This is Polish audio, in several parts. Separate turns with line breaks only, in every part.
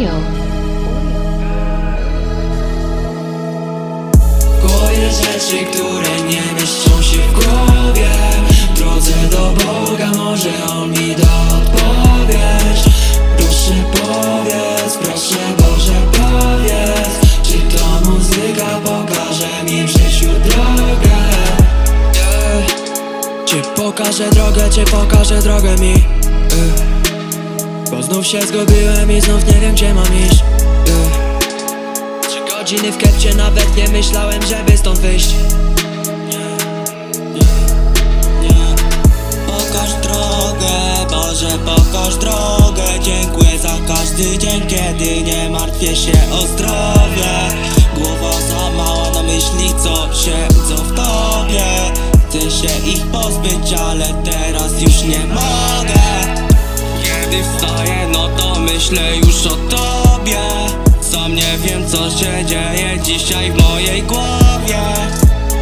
Oreo. Boję rzeczy, które nie mieszczą się w głowie W drodze do Boga może On mi da odpowiedź Proszę powiedz, proszę Boże powiedz Czy to muzyka pokaże mi w życiu drogę? Yeah. Czy pokaże drogę, czy pokaże drogę mi? Yeah. Znów się zgubiłem i znów nie wiem gdzie mam iść. Trzy godziny w kepcie nawet nie myślałem, żeby stąd wyjść Nie, nie. Pokaż drogę, Boże pokaż drogę Dziękuję za każdy dzień, kiedy nie martwię się o zdrowie Głowa za mała na myśli, co siedzą w tobie Chcę się ich pozbyć, ale teraz już nie mogę kiedy wstaję, no to myślę już o tobie. Sam nie wiem co się dzieje dzisiaj w mojej głowie.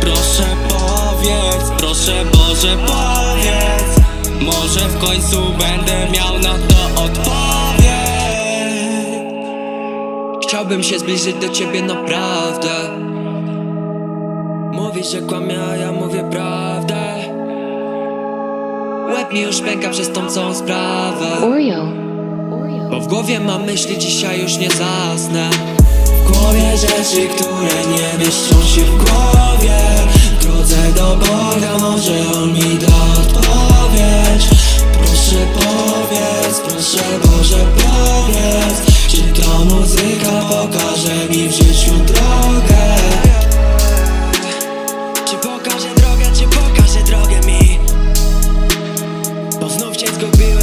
Proszę powiedz, proszę Boże powiedz. Może w końcu będę miał na to odpowiedź. Chciałbym się zbliżyć do ciebie naprawdę. Mówisz, że kłamie, a ja mówię prawdę. Łeb mi już pęka przez tą całą sprawę. Bo w głowie mam myśli, dzisiaj już nie zasnę. W głowie rzeczy, które nie mieszczą się w głowie. Drodze do Boga może On mi da odpowiedź. Proszę powiedz, proszę Boże powiedz Czy to muzyka pokaże mi w życiu drogę? Czy pokaże drogę, czy pokaże drogę mi? Bo znów cię zgubiłem